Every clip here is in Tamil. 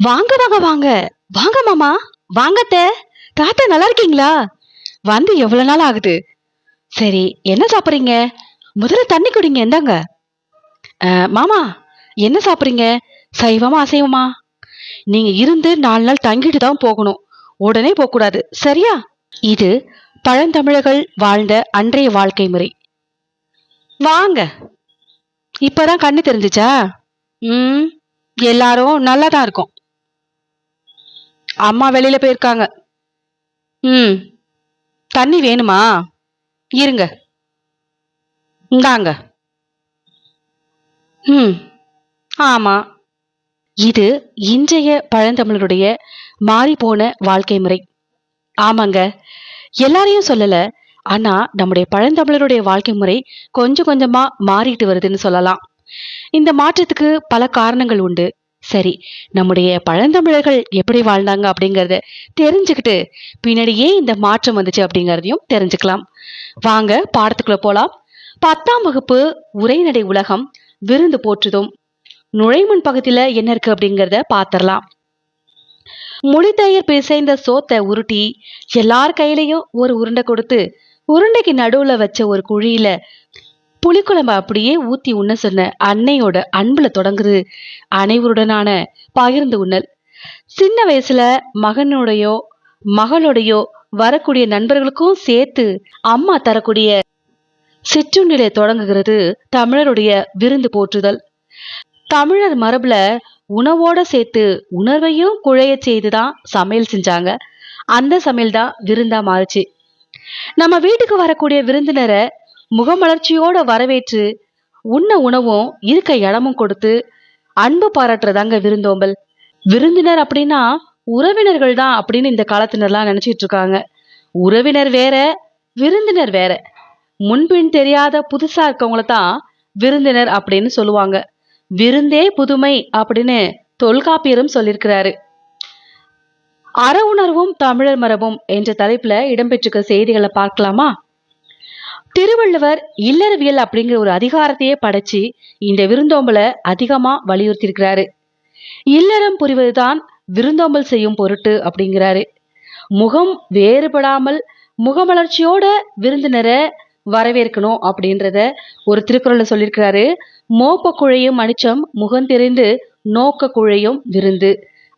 வாங்க வாங்க வாங்க. வாங்க மாமா. வாங்கத்த. தாத்தா நல்லா இருக்கீங்களா? வந்து எவ்வளவு நாள் ஆகுது? சரி என்ன சாப்பிடுறீங்க? முதல்ல தண்ணி குடிங்க இந்தாங்க. மாமா என்ன சாப்பிடுறீங்க? சைவமா அசைவமா? நீங்க இருந்து நாலு நாள் தங்கிட்டு தான் போகணும். உடனே போக கூடாது சரியா? இது பழந்தமிழர்கள் வாழ்ந்த அன்றைய வாழ்க்கை முறை. வாங்க. இப்பதான் கண்ணு தெரிஞ்சிச்சா? ம் எல்லாரும் நல்லா தான் இருக்கும். அம்மா வெளியில போயிருக்காங்க. ம். தண்ணி வேணுமா? இருங்க. இந்தாங்க. ம். ஆமா. இது இன்றைய பழந்தமிழருடைய மாறிப்போன வாழ்க்கை முறை. ஆமாங்க. எல்லாரையும் சொல்லல. ஆனா நம்முடைய பழந்தமிழருடைய வாழ்க்கை முறை கொஞ்சம் கொஞ்சமா மாறிட்டு வருதுன்னு சொல்லலாம். இந்த மாற்றத்துக்கு பல காரணங்கள் உண்டு. சரி நம்முடைய பழந்தமிழர்கள் எப்படி வாழ்ந்தாங்க அப்படிங்கறத தெரிஞ்சுக்கிட்டு பின்னாடியே இந்த மாற்றம் வந்துச்சு அப்படிங்கறதையும் தெரிஞ்சுக்கலாம். வாங்க பாடத்துக்குள்ள போலாம். பத்தாம் வகுப்பு உரைநடை உலகம் விருந்து போற்றுதும். நுழைமுன் பகுதியில என்ன இருக்கு அப்படிங்கறத பாத்திரலாம். மொழித்தயர் பிசைந்த சோத்தை உருட்டி எல்லார் கையிலையும் ஒரு உருண்டை கொடுத்து உருண்டைக்கு நடுவுல வச்ச ஒரு குழியில புளிக்குழம்பு அப்படியே ஊத்தி உண்ண சொன்ன அன்னையோட அன்புல தொடங்குது. அனைவருடனான பகிர்ந்து உண்ணல். சின்ன வயசுல மகனுடையோ மகளோடையோ வரக்கூடிய நண்பர்களுக்கும் சேர்த்து அம்மா தரக்கூடிய சிற்றுண்டிலே தொடங்குகிறது தமிழருடைய விருந்து போற்றுதல். தமிழர் மரபுல உணவோட சேர்த்து உணர்வையும் குழைய செய்துதான் சமையல் செஞ்சாங்க. அந்த சமையல் தான் விருந்தா மாறுச்சு. நம்ம வீட்டுக்கு வரக்கூடிய விருந்தினரை முகமலர்ச்சியோட வரவேற்று உண்ண உணவும் இருக்க இடமும் கொடுத்து அன்பு பாராட்டுறதாங்க விருந்தோம்பல். விருந்தினர் அப்படின்னா உறவினர்கள் தான் அப்படின்னு இந்த காலத்தினர்லாம் நினைச்சிட்டு இருக்காங்க. உறவினர் வேற விருந்தினர் வேற. முன்பின் தெரியாத புதுசா இருக்கவங்கள தான் விருந்தினர் அப்படின்னு சொல்லுவாங்க. விருந்தே புதுமை அப்படின்னு தொல்காப்பியரும் சொல்லியிருக்கிறாரு. அற உணர்வும் தமிழர் மரபும் என்ற தலைப்புல இடம்பெற்றிருக்க செய்திகளை பார்க்கலாமா? திருவள்ளுவர் இல்லறவியல் அப்படிங்கிற ஒரு அதிகாரத்தையே படைச்சு இந்த விருந்தோம்பலை அதிகமா வலியுறுத்தியிருக்கிறாரு. இல்லறம் புரிவதுதான் விருந்தோம்பல் செய்யும் பொருட்டு அப்படிங்கிறாரு. முகம் வேறுபடாமல் முகமலர்ச்சியோட விருந்தினரை வரவேற்கணும் அப்படின்றத ஒரு திருக்குறள்ல சொல்லியிருக்கிறாரு. மோப்ப குழையும் மணிச்சம் முகம் தெரிந்து நோக்க குழையும் விருந்து.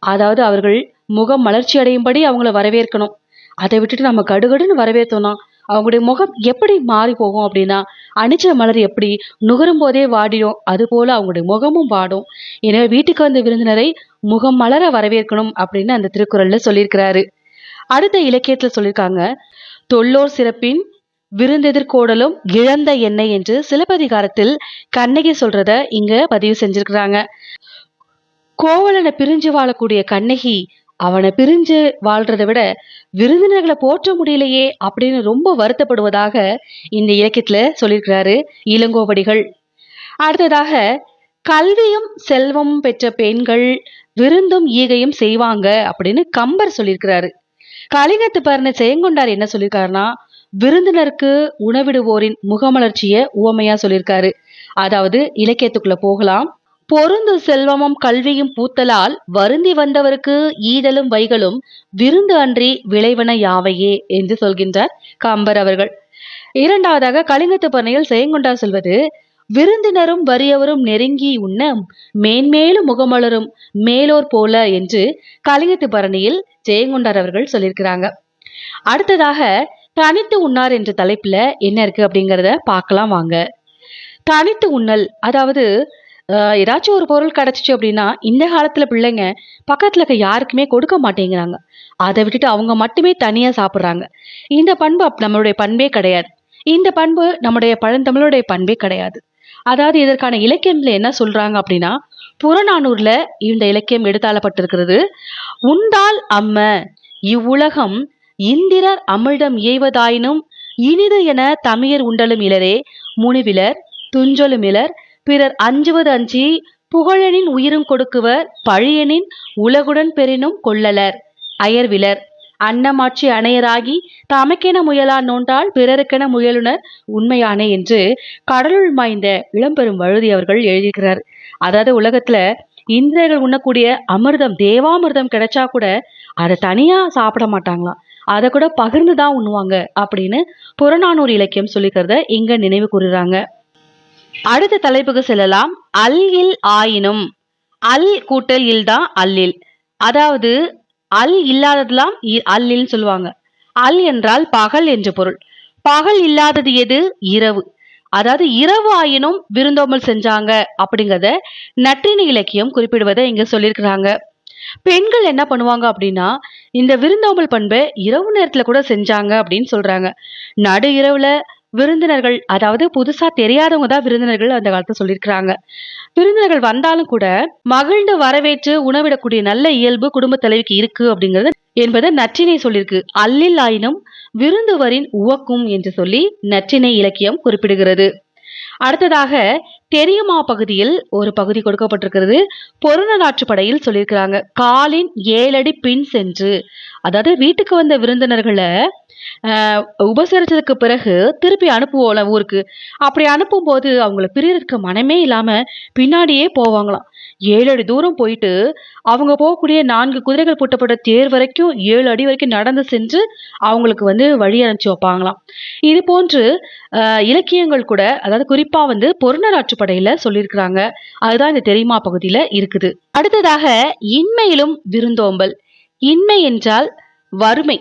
அதாவது அவர்கள் முகம் மலர்ச்சி அடையும்படி அவங்கள வரவேற்கணும். அதை விட்டுட்டு நம்ம கடுகடுன்னு வரவேற்றோம்னா அவங்களுடைய முகம் எப்படி மாறி போகும் அப்படின்னா அணிச்ச மலர் எப்படி நுகரும் போதே வாடிடும். அது போல அவங்களுடைய முகமும் வாடும். எனவே வீட்டுக்கு வந்த விருந்தினரை முகம் மலர வரவேற்கணும் அப்படின்னு அந்த திருக்குறள்ல சொல்லியிருக்கிறாரு. அடுத்த இலக்கியத்துல சொல்லியிருக்காங்க தொல்லோர் சிறப்பின் விருந்தெதிர்கோடலும் இழந்த எண்ணெய் என்று சிலப்பதிகாரத்தில் கண்ணகி சொல்றத இங்க பதிவு செஞ்சிருக்கிறாங்க. கோவலனை பிரிஞ்சு வாழக்கூடிய கண்ணகி அவனை பிரிஞ்சு வாழ்றதை விட விருந்தினர்களை போற்ற முடியலையே அப்படின்னு ரொம்ப வருத்தப்படுவதாக இந்த இலக்கியத்துல சொல்லியிருக்கிறாரு இளங்கோவடிகள். அடுத்ததாக கல்வியும் செல்வம் பெற்ற பெண்கள் விருந்தும் ஈகையும் செய்வாங்க அப்படின்னு கம்பர் சொல்லியிருக்கிறாரு. கலிங்கத்து பரண செயங்கொண்டார் என்ன சொல்லியிருக்காருன்னா விருந்தினருக்கு உணவிடுவோரின் முகமலர்ச்சிய உவமையா சொல்லியிருக்காரு. அதாவது இலக்கியத்துக்குள்ள போகலாம் பொருந்து செல்வமும் கல்வியும் பூத்தலால் வருந்தி வந்தவருக்கு ஈதலும் வைகளும் விருந்து அன்றி விளைவன யாவையே என்று சொல்கின்றார் கம்பர் அவர்கள். இரண்டாவதாக கலிங்கத்து பண்ணையில் செயங்கொண்டார் சொல்வது விருந்தினரும் வறியவரும் நெருங்கி உண்ண மேன்மேலும் முகமலரும் மேலோர் போல என்று கலிங்கத்து பரணியில் ஜெயங்கொண்டார் அவர்கள் சொல்லியிருக்கிறாங்க. அடுத்ததாக தனித்து உண்ணார் என்ற தலைப்புல என்ன இருக்கு அப்படிங்கறத பார்க்கலாம் வாங்க. தனித்து உண்ணல் அதாவது ஏதாச்சும் ஒரு பொருள் கிடச்சிச்சு அப்படின்னா இந்த காலத்தில் பிள்ளைங்க பக்கத்தில் இருக்க யாருக்குமே கொடுக்க மாட்டேங்கிறாங்க. அதை விட்டுட்டு அவங்க மட்டுமே தனியாக சாப்பிட்றாங்க. இந்த பண்பு அப்~ நம்மளுடைய பண்பே கிடையாது. இந்த பண்பு நம்முடைய பழந்தமிழுடைய பண்பே கிடையாது. அதாவது இதற்கான இலக்கியம்ல என்ன சொல்றாங்க அப்படின்னா புறநானூர்ல இந்த இலக்கியம் எடுத்தாளப்பட்டிருக்கிறது. உண்டால் அம்ம இவ்வுலகம் இந்திரர் அமிழ்தம் இயைவதாயினும் இனிது என தமிழர் உண்டலும் இலரே முனிவிலர் துஞ்சொலுமிலர் பிறர் அஞ்சுவது அஞ்சி புகழெனின் உயிரும் கொடுக்குவர் பழியனின் உலகுடன் பெறினும் கொள்ளலர். அயர்விலர். அன்னமாட்சி அணையராகி தமக்கென முயலா நோண்டால் பிறருக்கென முயலுனர் உண்மையானே என்று கடலுள் மாய்ந்த இளம்பெரும் வழுதி அவர்கள் எழுதியிருக்கிறார். அதாவது உலகத்துல இந்திரர்கள் உண்ணக்கூடிய அமிர்தம் தேவாமிர்தம் கிடைச்சா கூட அதை தனியா சாப்பிட மாட்டாங்களாம். அதை கூட பகிர்ந்து தான் உண்ணுவாங்க அப்படின்னு புறநானூறு இலக்கியம் சொல்லிக்கிறத இங்க நினைவு கூறுறாங்க. அடுத்த தலைப்புக்கு செல்லலாம். அல் இல் ஆயினும். அல் கூட்டல் இல் தான் அல்லில். அதாவது அல் இல்லாததெல்லாம் இ- அல்லில் சொல்லுவாங்க. அல் என்றால் பகல் என்று பொருள். பகல் இல்லாதது எது? இரவு. அதாவது இரவு ஆயினும் விருந்தோம்பல் செஞ்சாங்க அப்படிங்கறத நற்றினி இலக்கியம் குறிப்பிடுவதை இங்க சொல்லியிருக்கிறாங்க. பெண்கள் என்ன பண்ணுவாங்க அப்படின்னா இந்த விருந்தோம்பல் பண்பை இரவு நேரத்துல கூட செஞ்சாங்க அப்படின்னு சொல்றாங்க. நடு இரவுல விருந்தினர்கள் அதாவது புதுசா தெரியாதவங்க தான் விருந்தினர்கள் அந்த காலத்துல சொல்லியிருக்கிறாங்க விருந்தினர்கள் வந்தாலும் கூட மகிழ்ந்து வரவேற்று உணவிடக்கூடிய நல்ல இயல்பு குடும்ப தலைவிக்கு இருக்கு அப்படிங்கிறது என்பது நற்றினை சொல்லியிருக்கு அல்லில் ஆயினும் விருந்துவரின் உவக்கும் என்று சொல்லி நற்றினை இலக்கியம் குறிப்பிடுகிறது. அடுத்ததாக தெரியுமா பகுதியில் ஒரு பகுதி கொடுக்கப்பட்டிருக்கிறது. பொருணநாற்று படையில் சொல்லியிருக்கிறாங்க காலின் ஏழடி பின் சென்று அதாவது வீட்டுக்கு வந்த விருந்தினர்களை உபசரித்ததுக்கு பிறகு திருப்பி அனுப்புவோம்ல ஊருக்கு. அப்படி அனுப்பும்போது அவங்கள பிரியறதுக்கு மனமே இல்லாமல் பின்னாடியே போவாங்களாம். ஏழு அடி தூரம் போயிட்டு அவங்க போகக்கூடிய நான்கு குதிரைகள் பூட்டப்பட்ட தேர் வரைக்கும் ஏழு அடி வரைக்கும் நடந்து சென்று அவங்களுக்கு வந்து வழி அனுப்பிச்சு வைப்பாங்களாம். இது போன்று இலக்கியங்கள் கூட அதாவது குறிப்பாக வந்து பொருணராற்று படையில் சொல்லியிருக்கிறாங்க. அதுதான் இந்த தெரியுமா பகுதியில் இருக்குது. அடுத்ததாக இன்மையிலும் விருந்தோம்பல். இன்மை என்றால் வறுமை.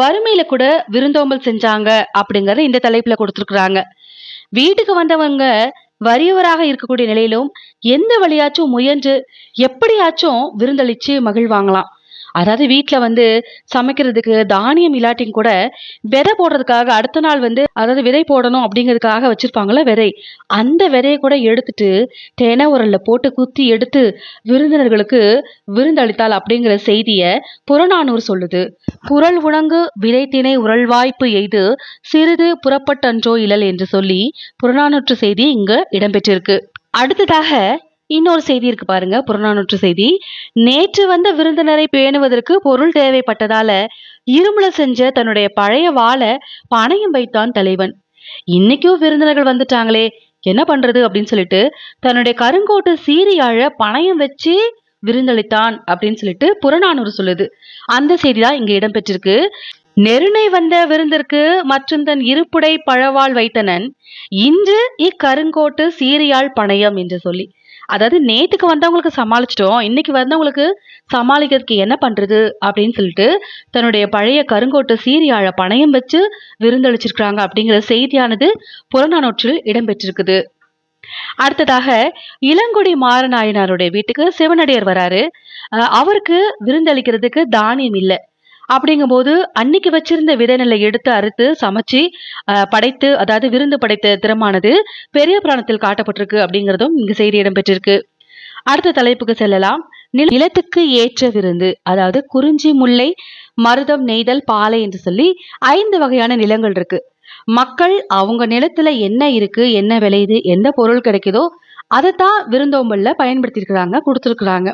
வறுமையில கூட விருந்தோம்பல் செஞ்சாங்க அப்படிங்கறத இந்த தலைப்புல கொடுத்துருக்குறாங்க. வீட்டுக்கு வந்தவங்க வறியவராக இருக்கக்கூடிய நிலையிலும் எந்த வழியாச்சும் முயன்று எப்படியாச்சும் விருந்தளிச்சு மகிழ்வாங்களாம். அதாவது வீட்டில் வந்து சமைக்கிறதுக்கு தானியம் இல்லாட்டியும் கூட விதை போடுறதுக்காக அடுத்த நாள் வந்து அதாவது விதை போடணும் அப்படிங்கிறதுக்காக வச்சுருப்பாங்களே விதை. அந்த விதையை கூட எடுத்துட்டு தேனை உரலில் போட்டு குத்தி எடுத்து விருந்தினர்களுக்கு விருந்தளித்தாள் அப்படிங்கிற செய்தியை புறநானூறு சொல்லுது. புரள் உணங்கு விதை திணை உரல்வாய்ப்பு எய்து சிறிது புறப்பட்டன்றோ இழல் என்று சொல்லி புறநானூற்று செய்தி இங்கு இடம்பெற்றிருக்கு. அடுத்ததாக இன்னொரு செய்தி இருக்கு பாருங்க புறநானூற்று செய்தி. நேற்று வந்த விருந்தினரை பேணுவதற்கு பொருள் தேவைப்பட்டதால இருமுல செஞ்ச தன்னுடைய பழைய வாளை பணையம் வைத்தான் தலைவன். இன்னைக்கும் விருந்தினர்கள் வந்துட்டாங்களே என்ன பண்றது அப்படின்னு சொல்லிட்டு தன்னுடைய கருங்கோட்டு சீரியாழ பணையம் வச்சு விருந்தளித்தான் அப்படின்னு சொல்லிட்டு புறநானூறு சொல்லுது. அந்த செய்தி தான் இங்க இடம்பெற்றிருக்கு. நெருணை வந்த விருந்திற்கு மற்றும் தன் இருப்புடை பழவாள் வைத்தனன் இன்று இக்கருங்கோட்டு சீரியாழ் பணையம் என்று சொல்லி. அதாவது நேற்றுக்கு வந்தவங்களுக்கு சமாளிச்சிட்டோம். இன்னைக்கு வந்தவங்களுக்கு சமாளிக்கிறதுக்கு என்ன பண்ணுறது அப்படின்னு சொல்லிட்டு தன்னுடைய பழைய கருங்கோட்டு சீரியாழ பணயம் வச்சு விருந்தளிச்சிருக்காங்க அப்படிங்கிற செய்தியானது புறநானூற்றில் இடம்பெற்றிருக்குது. அடுத்ததாக இளங்குடி மாறநாயனாருடைய வீட்டுக்கு சிவனடியார் வராரு. அவருக்கு விருந்தளிக்கிறதுக்கு தானியம் இல்லை. அப்படிங்கும்போது அன்னைக்கு வச்சிருந்த விதை எடுத்து அறுத்து சமைச்சு படைத்து அதாவது விருந்து படைத்த திறமானது பெரிய புராணத்தில் காட்டப்பட்டிருக்கு அப்படிங்கிறதும் இங்கு செய்தி இடம்பெற்றிருக்கு. அடுத்த தலைப்புக்கு செல்லலாம். நில- நிலத்துக்கு ஏற்ற விருந்து அதாவது குறிஞ்சி முல்லை மருதம் நெய்தல் பாலை என்று சொல்லி ஐந்து வகையான நிலங்கள் இருக்கு. மக்கள் அவங்க நிலத்துல என்ன இருக்கு என்ன விளையுது எந்த பொருள் கிடைக்குதோ அதைத்தான் விருந்தோம்பல்ல பயன்படுத்தியிருக்கிறாங்க கொடுத்துருக்குறாங்க.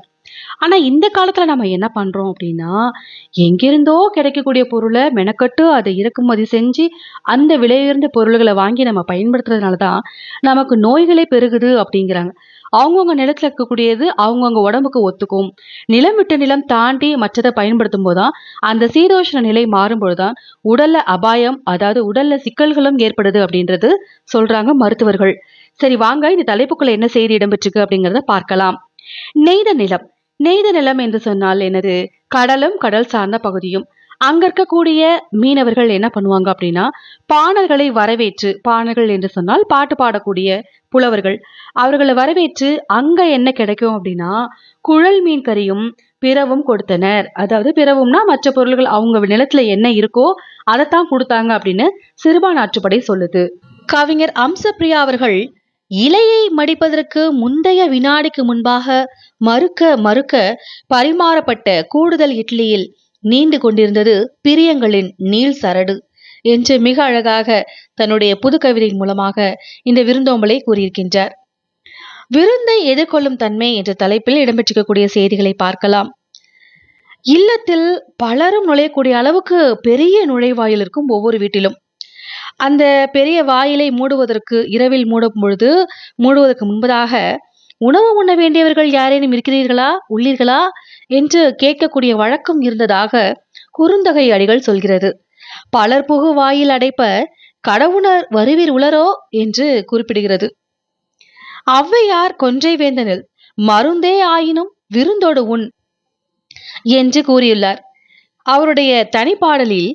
ஆனா இந்த காலத்துல நம்ம என்ன பண்றோம் அப்படின்னா எங்கிருந்தோ கிடைக்கக்கூடிய பொருளை மெனக்கட்டு அதை இறக்குமதி செஞ்சு அந்த விலையுயர்ந்த பொருள்களை வாங்கி நம்ம பயன்படுத்துறதுனால தான் நமக்கு நோய்களே பெருகுது அப்படிங்கிறாங்க. அவங்கவுங்க நிலத்துல இருக்கக்கூடியது அவங்கவுங்க உடம்புக்கு ஒத்துக்கும். நிலம் விட்டு நிலம் தாண்டி மற்றதை பயன்படுத்தும் போதுதான் அந்த சீதோஷ்ண நிலை மாறும்பொழுதுதான் உடல்ல அபாயம் அதாவது உடல்ல சிக்கல்களும் ஏற்படுது அப்படின்றது சொல்றாங்க மருத்துவர்கள். சரி வாங்க இந்த தலைப்புக்குள்ள என்ன செய்தி இடம்பெற்றிருக்கு அப்படிங்கிறத பார்க்கலாம். நெய்த நிலம். நெய்த நிலம் என்று சொன்னால் என்னது? கடலும் கடல் சார்ந்த பகுதியும். அங்க இருக்கக்கூடிய மீனவர்கள் என்ன பண்ணுவாங்க அப்படின்னா பாணர்களை வரவேற்று பாணர்கள் என்று சொன்னால் பாட்டு பாடக்கூடிய புலவர்கள் அவர்களை வரவேற்று அங்க என்ன கிடைக்கும் அப்படின்னா குழல் மீன் கறியும் பிறவும் கொடுத்தனர். அதாவது பிறவும்னா மற்ற பொருள்கள் அவங்க நிலத்துல என்ன இருக்கோ அதைத்தான் கொடுத்தாங்க அப்படின்னு சிறுபான் ஆற்றுப்படை சொல்லுது. கவிஞர் அம்சப்பிரியா அவர்கள் இலையை மடிப்பதற்கு முந்தைய வினாடிக்கு முன்பாக மறுக்க மறுக்க பரிமாறப்பட்ட கூடுதல் இட்லியில் நீண்டு கொண்டிருந்தது பிரியங்களின் நீள் சரடு என்று மிக அழகாக தன்னுடைய புது கவிதையின் மூலமாக இந்த விருந்தோம்பலை கூறியிருக்கின்றார். விருந்தை எதிர்கொள்ளும் தன்மை என்ற தலைப்பில் இடம்பெற்றிருக்கக்கூடிய செய்திகளை பார்க்கலாம். இல்லத்தில் பலரும் நுழையக்கூடிய அளவுக்கு பெரிய நுழைவாயில் இருக்கும் ஒவ்வொரு வீட்டிலும். அந்த பெரிய வாயிலை மூடுவதற்கு இரவில் மூடும் பொழுது மூடுவதற்கு முன்பதாக உணவு உண்ண வேண்டியவர்கள் யாரேனும் இருக்கிறீர்களா? உள்ளீர்களா? என்று கேட்கக்கூடிய வழக்கம் இருந்ததாக குறுந்தகை அடிகள் சொல்கிறது. பலர் புகு வாயில் அடைப்ப கடவுணர் வருவீர் உளரோ? என்று குறிப்பிடுகிறது. ஔவையார் கொன்றை வேந்தனில் மருந்தே ஆயினும் விருந்தோடு உண் என்று கூறியுள்ளார். அவருடைய தனிப்பாடலில்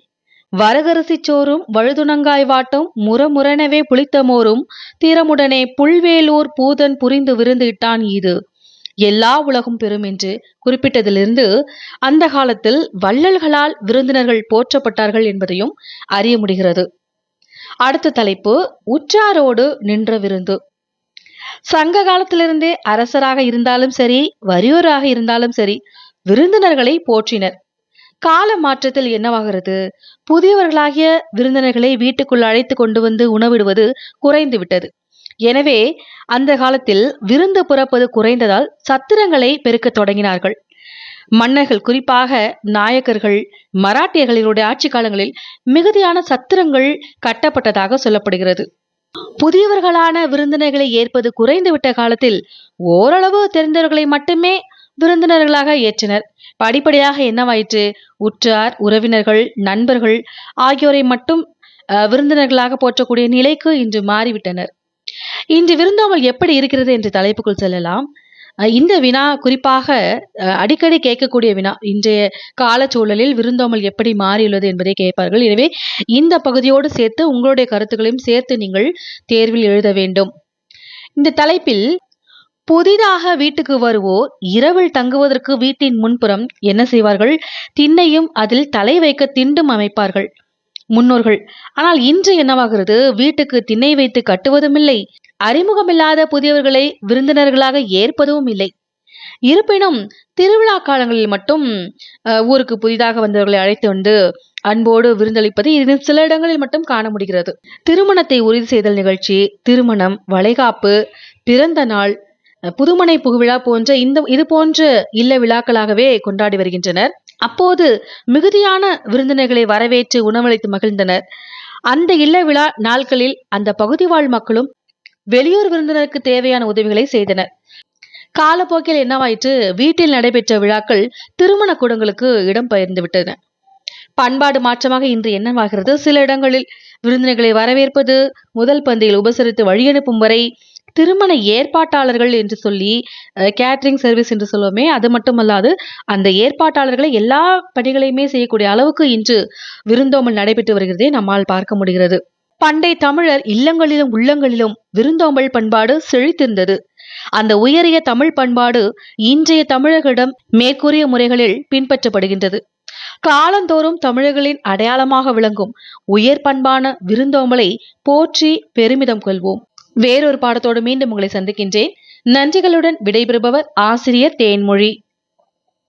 வரகரிசி சோறும் வழுதுணங்காய் வாட்டும் முரமுரணவே புளித்தமோரும் திறமுடனே புல்வேலூர் பூதன் புரிந்து விருந்து இட்டான் இது எல்லா உலகும் பெறும் என்று குறிப்பிட்டதிலிருந்து அந்த காலத்தில் வள்ளல்களால் விருந்தினர்கள் போற்றப்பட்டார்கள் என்பதையும் அறிய முடிகிறது. அடுத்த தலைப்பு உற்றாரோடு நின்ற விருந்து. சங்க காலத்திலிருந்தே அரசராக இருந்தாலும் சரி வறியோராக இருந்தாலும் சரி விருந்தினர்களை போற்றினர். கால மாற்றத்தில் என்னவாகிறது? புதியவர்களாகிய விருந்தினர்களை வீட்டுக்குள் அழைத்து கொண்டு வந்து உணவிடுவது குறைந்து விட்டது எனவே அந்த காலத்தில் விருந்து புறப்பது குறைந்ததால் சத்திரங்களை பெருக்கத் தொடங்கினார்கள். மன்னர்கள் குறிப்பாக நாயக்கர்கள் மராட்டியர்களுடைய ஆட்சி காலங்களில் மிகுதியான சத்திரங்கள் கட்டப்பட்டதாக சொல்லப்படுகிறது. புதியவர்களான விருந்தினர்களை ஏற்பது குறைந்துவிட்ட காலத்தில் ஓரளவு தெரிந்தவர்களை மட்டுமே விருந்தினர்களாக ஏற்றினர். படிப்படியாக என்னவாயிற்று? உற்றார் உறவினர்கள் நண்பர்கள் ஆகியோரை மட்டும் விருந்தினர்களாக போற்றக்கூடிய நிலைக்கு இன்று மாறிவிட்டனர். இன்று விருந்தோம்பல் எப்படி இருக்கிறது என்ற தலைப்புக்குள் செல்லலாம். அஹ், இந்த வினா குறிப்பாக அஹ், அடிக்கடி கேட்கக்கூடிய வினா. இன்றைய காலச்சூழலில் விருந்தோமல் எப்படி மாறியுள்ளது என்பதை கேட்பார்கள். எனவே இந்த பகுதியோடு சேர்த்து உங்களுடைய கருத்துக்களையும் சேர்த்து நீங்கள் தேர்வில் எழுத வேண்டும். இந்த தலைப்பில் புதிதாக வீட்டுக்கு வருவோர் இரவில் தங்குவதற்கு வீட்டின் முன்புறம் என்ன செய்வார்கள்? திண்ணையும் அதில் தலை வைக்க திண்டும் அமைப்பார்கள். முன்னோர்கள் ஆனால் இன்று என்னவாகிறது? வீட்டுக்கு திண்ணை வைத்து கட்டுவதும் இல்லை அறிமுகமில்லாத புதியவர்களை விருந்தினர்களாக ஏற்பதும் இல்லை. இருப்பினும் திருவிழா காலங்களில் மட்டும் ஊருக்கு புதிதாக வந்தவர்களை அழைத்து வந்து அன்போடு விருந்தளிப்பது இது சில இடங்களில் மட்டும் காண முடிகிறது. திருமணத்தை உறுதி செய்தல் நிகழ்ச்சி திருமணம் வளைகாப்பு பிறந்த நாள் புதுமனை புகுவிழா போன்ற இந்த இது போன்ற இல்ல விழாக்களாகவே கொண்டாடி வருகின்றனர். அப்போது மிகுதியான விருந்தினர்களை வரவேற்று உணவளித்து மகிழ்ந்தனர். அந்த இல்ல விழா நாட்களில் அந்த பகுதி வாழ் மக்களும் வெளியூர் விருந்தினருக்கு தேவையான உதவிகளை செய்தனர். காலப்போக்கில் என்னவாயிற்று வீட்டில் நடைபெற்ற விழாக்கள் திருமண கூடங்களுக்கு இடம் பெயர்ந்து விட்டன. பண்பாடு மாற்றமாக இன்று என்னவாகிறது? சில இடங்களில் விருந்தினர்களை வரவேற்பது முதல் பந்தியில் உபசரித்து வழியனுப்பும் வரை திருமண ஏற்பாட்டாளர்கள் என்று சொல்லி கேட்ரிங் சர்வீஸ் என்று சொல்லுவோமே அது மட்டுமல்லாது அந்த ஏற்பாட்டாளர்களை எல்லா பணிகளையுமே செய்யக்கூடிய அளவுக்கு இன்று விருந்தோம்பல் நடைபெற்று வருகிறதே நம்மால் பார்க்க முடிகிறது. பண்டை தமிழர் இல்லங்களிலும் உள்ளங்களிலும் விருந்தோம்பல் பண்பாடு செழித்திருந்தது. அந்த உயரிய தமிழ் பண்பாடு இன்றைய தமிழர்களிடம் மேற்கூறிய முறைகளில் பின்பற்றப்படுகின்றது. காலந்தோறும் தமிழர்களின் அடையாளமாக விளங்கும் உயர் பண்பான விருந்தோம்பலை போற்றி பெருமிதம் கொள்வோம். வேறொரு பாடத்தோடு மீண்டும் உங்களை சந்திக்கின்றேன். நன்றிகளுடன் விடைபெறுபவர் ஆசிரியர் தேன்மொழி.